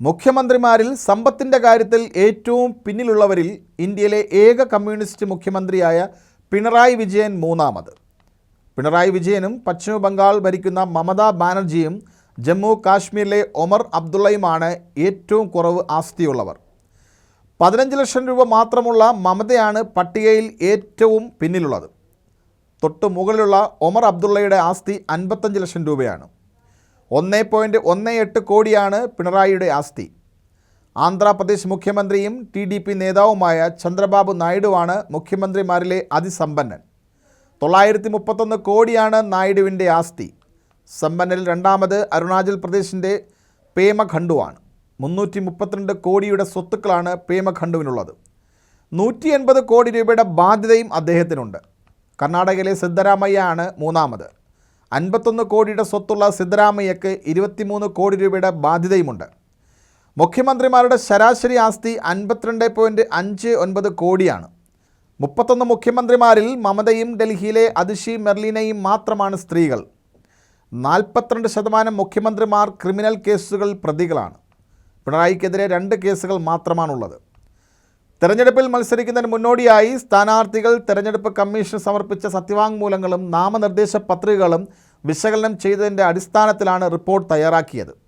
മുഖ്യമന്ത്രിമാരിൽ സമ്പത്തിന്റെ കാര്യത്തിൽ ഏറ്റവും പിന്നിലുള്ളവരിൽ ഇന്ത്യയിലെ ഏക കമ്മ്യൂണിസ്റ്റ് മുഖ്യമന്ത്രിയായ പിണറായി വിജയൻ മൂന്നാമത്. പിണറായി വിജയനും പശ്ചിമ ബംഗാൾ ഭരിക്കുന്ന മമതാ ബാനർജിയും ജമ്മു കാശ്മീരിലെ ഒമർ അബ്ദുള്ളയുമാണ് ഏറ്റവും കുറവ് ആസ്തിയുള്ളവർ. പതിനഞ്ച് ലക്ഷം രൂപ മാത്രമുള്ള മമതയാണ് പട്ടികയിൽ ഏറ്റവും പിന്നിലുള്ളത്. തൊട്ടു മുകളിലുള്ള ഒമർ അബ്ദുള്ളയുടെ ആസ്തി അൻപത്തഞ്ച് ലക്ഷം രൂപയാണ്. ഒന്ന് പോയിന്റ് ഒന്ന് എട്ട് കോടിയാണ് പിണറായിയുടെ ആസ്തി. ആന്ധ്രാപ്രദേശ് മുഖ്യമന്ത്രിയും ടി ഡി പി നേതാവുമായ ചന്ദ്രബാബു നായിഡുവാണ് മുഖ്യമന്ത്രിമാരിലെ അതിസമ്പന്നൻ. തൊള്ളായിരത്തി മുപ്പത്തൊന്ന് കോടിയാണ് നായിഡുവിന്റെ ആസ്തി. സമ്പന്നരിൽ രണ്ടാമത് അരുണാചൽ പ്രദേശിന്റെ പേമഖണ്ഡുവാണ് മുന്നൂറ്റി മുപ്പത്തിരണ്ട് കോടിയുടെ സ്വത്തുക്കളാണ് പേമഖണ്ഡുവിനുള്ളത് നൂറ്റി എൺപത് കോടി രൂപയുടെ ബാധ്യതയും അദ്ദേഹത്തിനുണ്ട്. കർണാടകയിലെ സിദ്ധരാമയ്യ ആണ് മൂന്നാമത്. അൻപത്തൊന്ന് കോടിയുടെ സ്വത്തുള്ള സിദ്ധരാമയ്യക്ക് ഇരുപത്തിമൂന്ന് കോടി രൂപയുടെ ബാധ്യതയുമുണ്ട്. മുഖ്യമന്ത്രിമാരുടെ ശരാശരി ആസ്തി അൻപത്തിരണ്ട് പോയിന്റ് അഞ്ച് ഒൻപത് കോടിയാണ്. മുപ്പത്തൊന്ന് മുഖ്യമന്ത്രിമാരിൽ മമതയും ഡൽഹിയിലെ അതിഷി മെർലിനയും മാത്രമാണ് സ്ത്രീകൾ. നാൽപ്പത്തിരണ്ട് ശതമാനം മുഖ്യമന്ത്രിമാർ ക്രിമിനൽ കേസുകൾ പ്രതികളാണ്. പിണറായിക്കെതിരെ രണ്ട് കേസുകൾ മാത്രമാണുള്ളത്. തെരഞ്ഞെടുപ്പിൽ മത്സരിക്കുന്നതിന് മുന്നോടിയായി സ്ഥാനാർത്ഥികൾ തെരഞ്ഞെടുപ്പ് കമ്മീഷൻ സമർപ്പിച്ച സത്യവാങ്മൂലങ്ങളും നാമനിർദ്ദേശ പത്രികകളും വിശകലനം ചെയ്തതിന്റെ അടിസ്ഥാനത്തിലാണ് റിപ്പോർട്ട് തയ്യാറാക്കിയത്